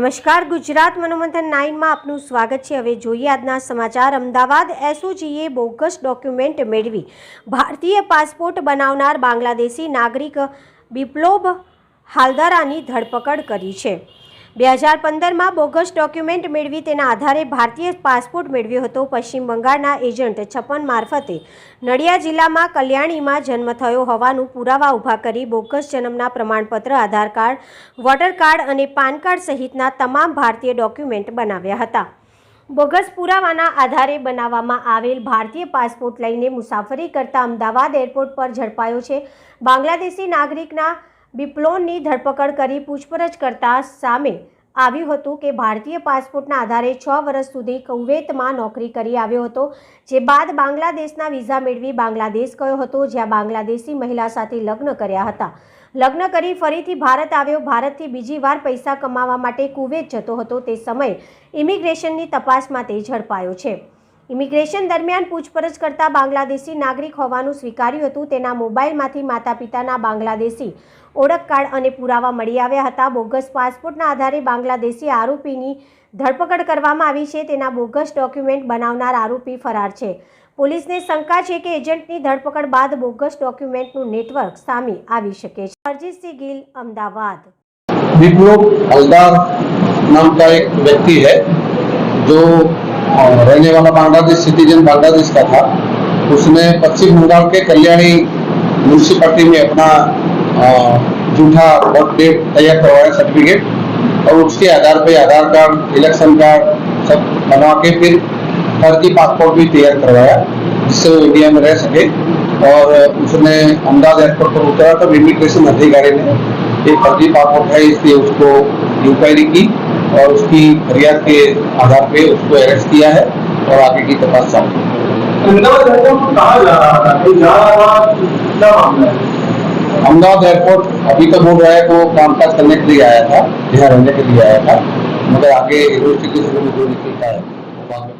નમસ્કાર, ગુજરાત મનોમંથન નાઇનમાં આપનું સ્વાગત છે. હવે જોઈએ આજના સમાચાર. અમદાવાદ એસઓજીએ બોગસ ડોક્યુમેન્ટ મેળવી. ભારતીય પાસપોર્ટ બનાવનાર બાંગ્લાદેશી નાગરિક બિપ્લોબ હાલદારાની ધરપકડ કરી છે. બે હજાર પંદરમાં બોગસ ડોક્યુમેન્ટ મેળવી તેના આધારે ભારતીય પાસપોર્ટ મેળવ્યો હતો. પશ્ચિમ બંગાળના એજન્ટ છપ્પન મારફતે નડિયા જિલ્લામાં કલ્યાણીમાં જન્મ થયો હોવાનું પુરાવા ઊભા કરી બોગસ જન્મના પ્રમાણપત્ર, આધાર કાર્ડ, વોટર કાર્ડ અને પાન કાર્ડ સહિતના તમામ ભારતીય ડોક્યુમેન્ટ બનાવ્યા હતા. બોગસ પુરાવાના આધારે બનાવવામાં આવેલ ભારતીય પાસપોર્ટ લઈને મુસાફરી કરતા અમદાવાદ એરપોર્ટ પર ઝડપાયો છે. બાંગ્લાદેશી નાગરિકના બિપ્લોનની ધરપકડ કરી પૂછપરછ કરતા સામે આવ્યું હતું કે ભારતીય પાસપોર્ટના આધારે છ વર્ષ સુધી કુવૈતમાં નોકરી કરી આવ્યો હતો, જે બાદ બાંગ્લાદેશના વિઝા મેળવી બાંગ્લાદેશ ગયો હતો, જ્યાં બાંગ્લાદેશી મહિલા સાથે લગ્ન કર્યા હતા. લગ્ન કરી ફરીથી ભારત આવ્યો, ભારતથી બીજી વાર પૈસા કમાવા માટે કુવૈત જતો હતો. તે સમયે ઇમિગ્રેશનની તપાસમાં તે ઝડપાયો છે. ઇમિગ્રેશન દરમિયાન પૂછપરછ કરતા બાંગ્લાદેશી નાગરિક હોવાનું સ્વીકાર્યું હતું. તેના મોબાઈલમાંથી માતા પિતાના બાંગ્લાદેશી ઓળખ કાર્ડ અને પુરાવા મળી આવ્યા હતા. બોગસ પાસપોર્ટના આધારે બાંગ્લાદેશી આરોપીની ધરપકડ કરવામાં આવી છે. તેના બોગસ ડોક્યુમેન્ટ બનાવનાર આરોપી ફરાર છે. પોલીસને શંકા છે કે એજન્ટની ધરપકડ બાદ બોગસ ડોક્યુમેન્ટનું નેટવર્ક સામે આવી શકે છે. અરજીતસિંહ ગિલ, અમદાવાદ. વિપ્લવ હલદાર નામ એક વ્યક્તિ હૈ જો अ, रहने वाला बांग्लादेश सिटीजन बांग्लादेश का था। उसने पश्चिम बंगाल के कल्याणी म्यूनसिपालिटी में अपना जूठा वोट डेट तैयार करवाया सर्टिफिकेट और उसके आधार पे आधार कार्ड इलेक्शन कार्ड सब बनवा के फिर फर्जी पासपोर्ट भी तैयार करवाया जिससे वो इंडिया में रह सके। और उसने अहमदाबाद एयरपोर्ट पर उतरा तब इमिग्रेशन अधिकारी ने ये फर्जी पासपोर्ट है इसलिए उसको इंक्वायरी की। और उसकी फरियाद के आधार पे उसको अरेस्ट किया है और आगे की तपास चालू अहमदाबाद एयरपोर्ट कहा जा रहा था? कि जा रहा था? क्या मामला है? अहमदाबाद एयरपोर्ट अभी तो बोल रहा है वो वो कामकाज करने के लिए आया था यहाँ रहने के लिए आया था मगर आगे यूनिवर्सिटी में जो निकलता है